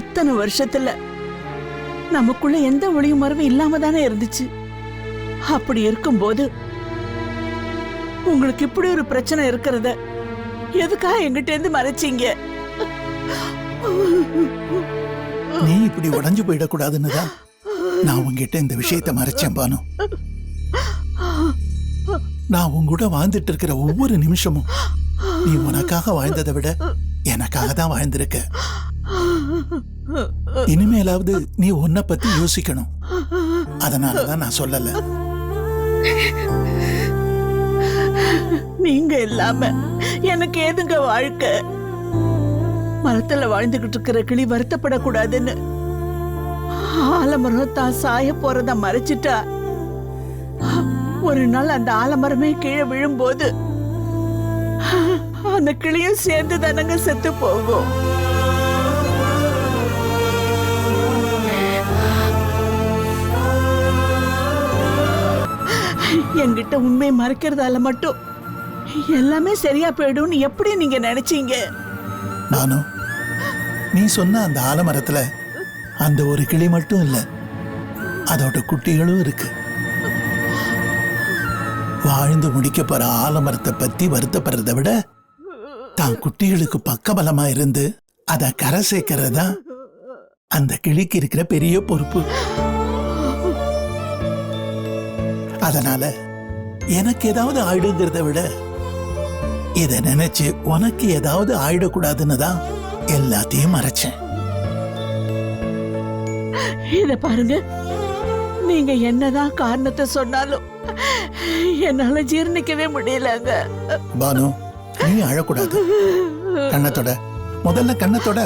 இத்தனை வருஷத்துல நமக்குள்ள எந்த ஒளியும் மறவும் இல்லாம தானே இருந்துச்சு. அப்படி இருக்கும்போது உங்களுக்கு இப்படி ஒரு பிரச்சனை இருக்கிறத எதுக்காக எங்கிட்ட இருந்து மறைச்சீங்க? நீ இப்படி உடஞ்சு போயிடக்கூடாதுன்னு தான் நான் உங்ககிட்ட இந்த விஷயத்தை மறைச்சேன் பானு. நான் உங்கூட வாழ்ந்துட்டு இருக்கிற ஒவ்வொரு நிமிஷமும் நீ உனக்காக வாழ்ந்ததை விட எனக்காக தான் வாழ்ந்திருக்க. இனிமேலாவது நீ உன்னை பத்தி யோசிக்கணும். அதனாலதான் நான் சொல்லல. நீங்க இல்லாம எனக்கு ஏதுங்க வாழ்க்கை? மரத்துல வாழ்ந்துகிட்டு இருக்கிற கிளி வருத்தப்படக்கூடாதுன்னு. ஆலமரம் தான் சாய போறத மறைச்சிட்டா. ஒரு நாள் அந்த ஆலமரமே கீழே விழும்போது அந்த கிளியும் சேர்ந்து தானங்க செத்து போகும். என்கிட்ட உண்மையை மறைக்கிறதால மட்டும் எல்லாமே சரியா போயிடும்னு எப்படி நீங்க நினைச்சீங்க? நானும் நீ சொன்ன அந்த ஆலமரத்துல அந்த ஒரு கிளி மட்டும் இல்ல அதோட குட்டிகளும் இருக்கு. வாழ்ந்து முடிக்க போற ஆலமரத்தை பத்தி வருத்தப்படுறதை விட தான் குட்டிகளுக்கு பக்கபலமா இருந்து அதை கரை சேர்க்கிறது அந்த கிளிக்கு இருக்கிற பெரிய பொறுப்பு. அதனால எனக்கு ஏதாவது ஆயிடுங்கிறத விட இத நினைச்சு உனக்கு ஏதாவது ஆயிடக்கூடாதுன்னு தான் எல்லாத்தையும் மறைச்சேன். இத பாருங்க. நீங்க என்னதான் காரணத்தை சொன்னாலும் என்னால ஜீர்ணிக்கவே முடியலங்க. பானு நீ அழக்கூடாது. கண்ணத்தோட முதல்ல கண்ணத்தோட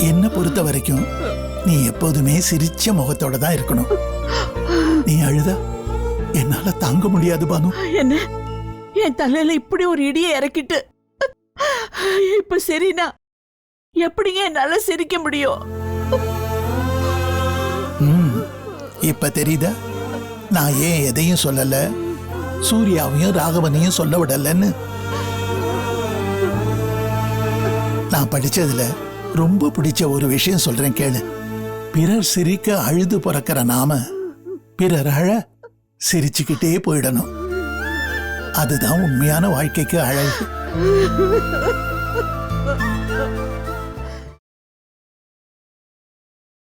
என்ன பொறுத்த வரைக்கும் நீ எப்போதுமே சிரிச்ச முகத்தோட தான் இருக்கணும். நீ அழுதா? என்னால தாங்க முடியாது பானு. என்ன? என் தலையில இப்படி ஒரு இடியை இறக்கிட்டு இப்ப சரினா எப்படிங்க என்னால சிரிக்க முடியும்? இப்ப தெரியுதா? நான் ஏன் எதையும் சொல்லல? சூர்யாவையும் ராகவனையும் சொல்ல விடலன்னு. நான் படிச்சதுல ரொம்ப பிடிச்ச ஒரு விஷயம் சொல்றேன் கேளு. பிறர் சிரிக்க அழுது பிறக்கிற நாம பிறர் அழ சிரிச்சுக்கிட்டே போயிடணும். அதுதான் உண்மையான வாழ்க்கைக்கு அழகு.